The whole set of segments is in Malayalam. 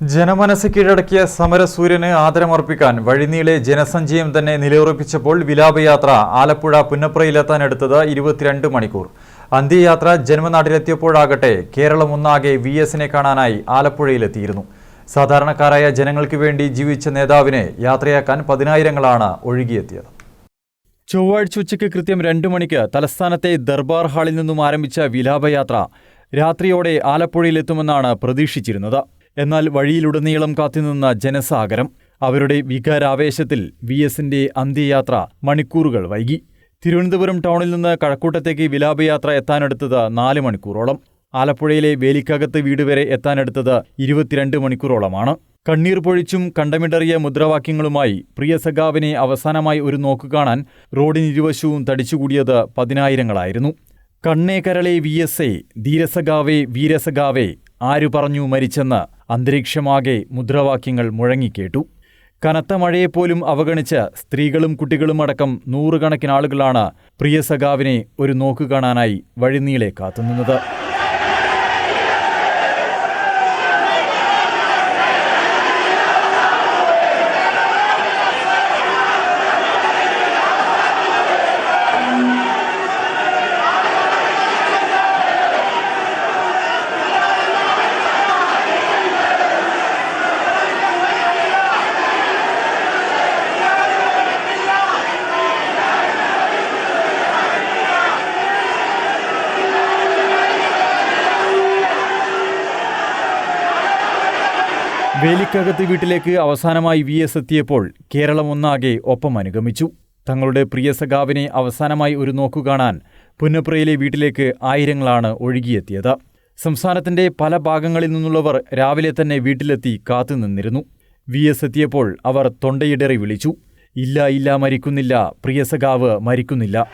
ജനമനസ് കീഴടക്കിയ സമരസൂര്യന് ആദരമർപ്പിക്കാൻ വഴിനീളെ ജനസഞ്ചയം തന്നെ നിലയുറപ്പിച്ചപ്പോൾ വിലാപയാത്ര ആലപ്പുഴ പുന്നപ്രയിലെത്താനെടുത്തത് ഇരുപത്തിരണ്ട് മണിക്കൂർ. അന്ത്യയാത്ര ജന്മനാട്ടിലെത്തിയപ്പോഴാകട്ടെ കേരളം ഒന്നാകെ വി എസിനെ കാണാനായി ആലപ്പുഴയിലെത്തിയിരുന്നു. സാധാരണക്കാരായ ജനങ്ങൾക്ക് വേണ്ടി ജീവിച്ച നേതാവിനെ യാത്രയാക്കാൻ പതിനായിരങ്ങളാണ് ഒഴുകിയെത്തിയത്. ചൊവ്വാഴ്ച ഉച്ചയ്ക്ക് കൃത്യം രണ്ടു മണിക്ക് തലസ്ഥാനത്തെ ദർബാർ ഹാളിൽ നിന്നും ആരംഭിച്ച വിലാപയാത്ര രാത്രിയോടെ ആലപ്പുഴയിലെത്തുമെന്നാണ് പ്രതീക്ഷിച്ചിരുന്നത്. എന്നാൽ വഴിയിലുടനീളം കാത്തുനിന്ന ജനസാഗരം അവരുടെ വികാരാവേശത്തിൽ വി എസിന്റെ അന്ത്യയാത്ര മണിക്കൂറുകൾ വൈകി. തിരുവനന്തപുരം ടൗണിൽ നിന്ന് കഴക്കൂട്ടത്തേക്ക് വിലാപയാത്ര എത്താനെടുത്തത് നാല് മണിക്കൂറോളം. ആലപ്പുഴയിലെ വേലിക്കകത്ത് വീട് വരെ എത്താനെടുത്തത് ഇരുപത്തിരണ്ട് മണിക്കൂറോളമാണ്. കണ്ണീർ പൊഴിച്ചും കണ്ടമിടറിയ മുദ്രാവാക്യങ്ങളുമായി പ്രിയ സഖാവിനെ അവസാനമായി ഒരു നോക്കു കാണാൻ റോഡിനിരുവശവും തടിച്ചുകൂടിയത് പതിനായിരങ്ങളായിരുന്നു. കണ്ണേ കരളെ വി എസ് എ ധീരസഖാവേ വീരസഖാവേ ആരു പറഞ്ഞു മരിച്ചെന്ന് അന്തരീക്ഷമാകെ മുദ്രാവാക്യങ്ങൾ മുഴങ്ങിക്കേട്ടു. കനത്ത മഴയെപ്പോലും അവഗണിച്ച് സ്ത്രീകളും കുട്ടികളുമടക്കം നൂറുകണക്കിന് ആളുകളാണ് പ്രിയ സഖാവിനെ ഒരു നോക്കു കാണാനായി വഴിനീളെ കാത്തുനിന്നത്. വേലിക്കകത്ത് വീട്ടിലേക്ക് അവസാനമായി വി എസ് എത്തിയപ്പോൾ കേരളം ഒന്നാകെ ഒപ്പം അനുഗമിച്ചു. തങ്ങളുടെ പ്രിയ സഖാവിനെ അവസാനമായി ഒരു നോക്കു കാണാൻ പുന്നപ്രയിലെ വീട്ടിലേക്ക് ആയിരങ്ങളാണ് ഒഴുകിയെത്തിയത്. സംസ്ഥാനത്തിന്റെ പല ഭാഗങ്ങളിൽ നിന്നുള്ളവർ രാവിലെ തന്നെ വീട്ടിലെത്തി കാത്തുനിന്നിരുന്നു വി എസ് എത്തിയപ്പോൾ അവർ തൊണ്ടയിടറി വിളിച്ചു. ഇല്ല ഇല്ല മരിക്കുന്നില്ല. പ്രിയ സഖാവ് മരിക്കുന്നില്ല.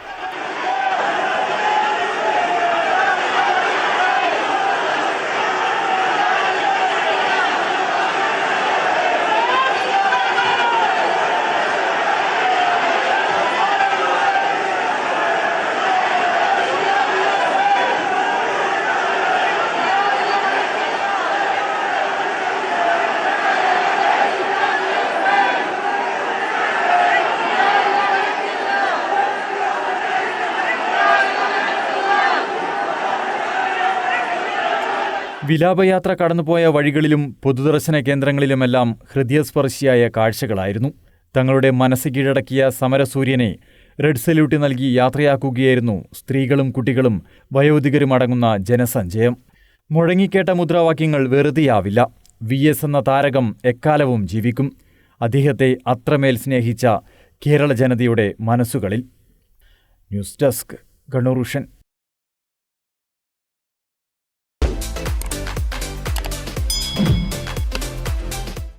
വിലാപയാത്ര കടന്നുപോയ വഴികളിലും പൊതുദർശന കേന്ദ്രങ്ങളിലുമെല്ലാം ഹൃദയസ്പർശിയായ കാഴ്ചകളായിരുന്നു. തങ്ങളുടെ മനസ്സ് കീഴടക്കിയ സമരസൂര്യനെ റെഡ് സല്യൂട്ട് നൽകി യാത്രയാക്കുകയായിരുന്നു സ്ത്രീകളും കുട്ടികളും വയോധികരും അടങ്ങുന്ന ജനസഞ്ചയം. മുഴങ്ങിക്കേട്ട മുദ്രാവാക്യങ്ങൾ വെറുതെയാവില്ല. വി എസ് എന്ന താരകം എക്കാലവും ജീവിക്കും. അദ്ദേഹത്തെ അത്രമേൽ സ്നേഹിച്ച കേരള ജനതയുടെ മനസ്സുകളിൽ. News desk കണ്ണൂറുഷൻ